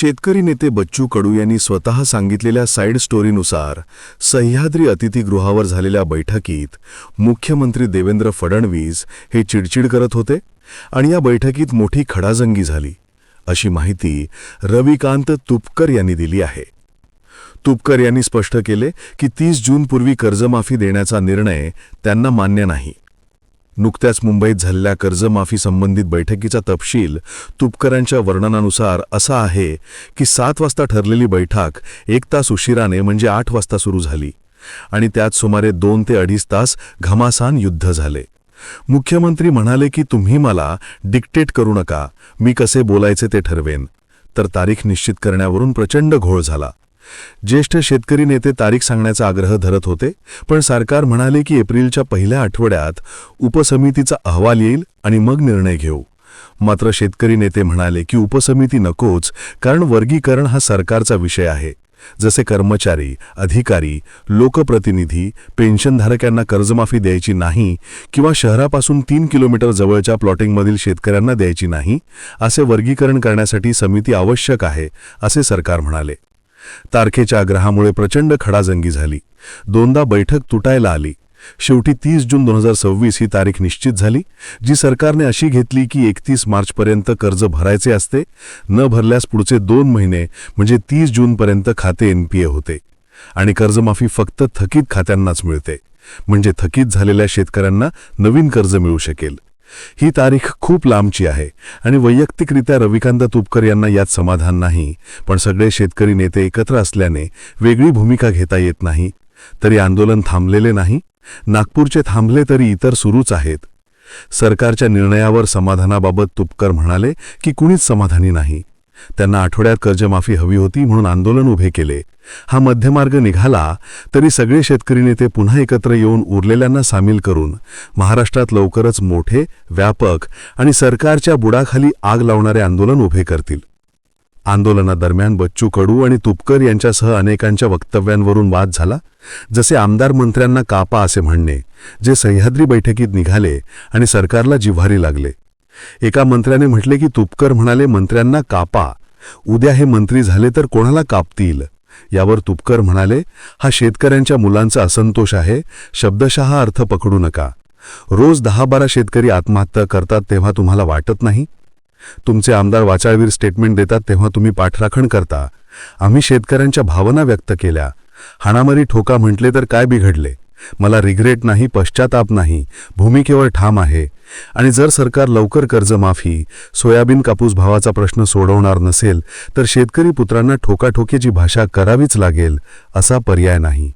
शेतकरी नेते बच्चू कडू यांनी स्वतः सांगितलेल्या साईड स्टोरीनुसार सह्याद्री अतिथीगृहावर झालेल्या बैठकीत मुख्यमंत्री देवेंद्र फडणवीस हे चिडचिड करत होते आणि या बैठकीत मोठी खडाजंगी झाली अशी माहिती रविकांत तुपकर यांनी दिली आहे. तुपकर यांनी स्पष्ट केले की तीस जूनपूर्वी कर्जमाफी देण्याचा निर्णय त्यांना मान्य नाही. नुकत्याच मुंबईत झालेल्या कर्जमाफी संबंधित बैठकीचा तपशील तुपकरांच्या वर्णनानुसार असा आहे की सात वाजता ठरलेली बैठक एक तास उशिराने म्हणजे आठ वाजता सुरू झाली आणि त्यात सुमारे दोन ते अडीच तास घमासान युद्ध झाले. मुख्यमंत्री म्हणाले की तुम्ही मला डिक्टेट करू नका. मी कसे बोलायचे ते ठरवेन. तर तारीख निश्चित करण्यावरून प्रचंड घोळ झाला. ज्येष्ठ शेतकरी नेते तारीख सांगण्याचा आग्रह धरत होते पण सरकार म्हणाले की एप्रिलच्या पहिल्या आठवड्यात उपसमितीचा अहवाल येईल आणि मग निर्णय घेऊ. मात्र शेतकरी नेते म्हणाले की उपसमिती नकोच कारण वर्गीकरण हा सरकारचा विषय आहे. जसे कर्मचारी अधिकारी लोकप्रतिनिधी पेन्शनधारकांना कर्जमाफी द्यायची नाही किंवा शहरापासून तीन किलोमीटर जवळच्या प्लॉटिंगमधील शेतकऱ्यांना द्यायची नाही असे वर्गीकरण करण्यासाठी समिती आवश्यक आहे असे सरकार म्हणाले. तारखेच्या आग्रहामुळे प्रचंड खडाजंगी झाली. दोनदा बैठक तुटायला आली. शेवटी तीस जून दोन हजार सव्वीस ही तारीख निश्चित झाली जी सरकारने अशी घेतली की एकतीस मार्चपर्यंत कर्ज भरायचे असते न भरल्यास पुढचे दोन महिने म्हणजे तीस जूनपर्यंत खाते एनपीए होते. आणि कर्जमाफी फक्त थकीत खात्यांनाच मिळते. म्हणजे थकीत झालेल्या शेतकऱ्यांना नवीन कर्ज मिळू शकेल. ही तारीख खूप लांबची आहे आणि वैयक्तिकरित्या रविकांत तुपकर यांना यात समाधान नाही पण सगळे शेतकरी नेते एकत्र असल्याने वेगळी भूमिका घेता येत नाही. तरी आंदोलन थांबलेले नाही नागपूरचे थांबले तरी इतर सुरूच आहेत. सरकारच्या निर्णयावर समाधानाबाबत तुपकर म्हणाले की कुणीच समाधानी नाही. त्यांना आठवड्यात कर्जमाफी हवी होती म्हणून आंदोलन उभे केले. हा मध्यमार्ग निघाला तरी सगळे शेतकरी नेते पुन्हा एकत्र येऊन उरलेल्यांना सामील करून महाराष्ट्रात लवकरच मोठे व्यापक आणि सरकारच्या बुडाखाली आग लावणारे आंदोलन उभे करतील. आंदोलनादरम्यान बच्चू कडू आणि तुपकर यांच्यासह अनेकांच्या वक्तव्यांवरून वाद झाला. जसे आमदार मंत्र्यांना कापा असे म्हणणे जे सह्याद्री बैठकीत निघाले आणि सरकारला जिव्हारी लागले. एका मंत्र्याने म्हटले की तुपकर म्हणाले मंत्र्यांना कापा. उद्या हे मंत्री झाले तर कोणाला कापतील? यावर तुपकर म्हणाले हा शेतकऱ्यांच्या मुलांचा असंतोष आहे. शब्दशः अर्थ पकडू नका. रोज दहा बारा शेतकरी आत्महत्या करतात तेव्हा तुम्हाला वाटत नाही? तुमचे आमदार वाचाळवीर स्टेटमेंट देतात तेव्हा तुम्ही पाठराखण करता. आम्ही शेतकऱ्यांच्या भावना व्यक्त केल्या. हाणामारी ठोका म्हटले तर काय बिघडले? मला रिग्रेट नाही पश्चाताप नाही भूमिकेवर ठाम आहे. आणि जर सरकार लवकर कर्जमाफी सोयाबीन कापूस भावाचा प्रश्न सोडवणार नसेल तर शेतकरी पुत्रांना ठोकाठोकीची भाषा करावीच लागेल असा पर्याय नाही.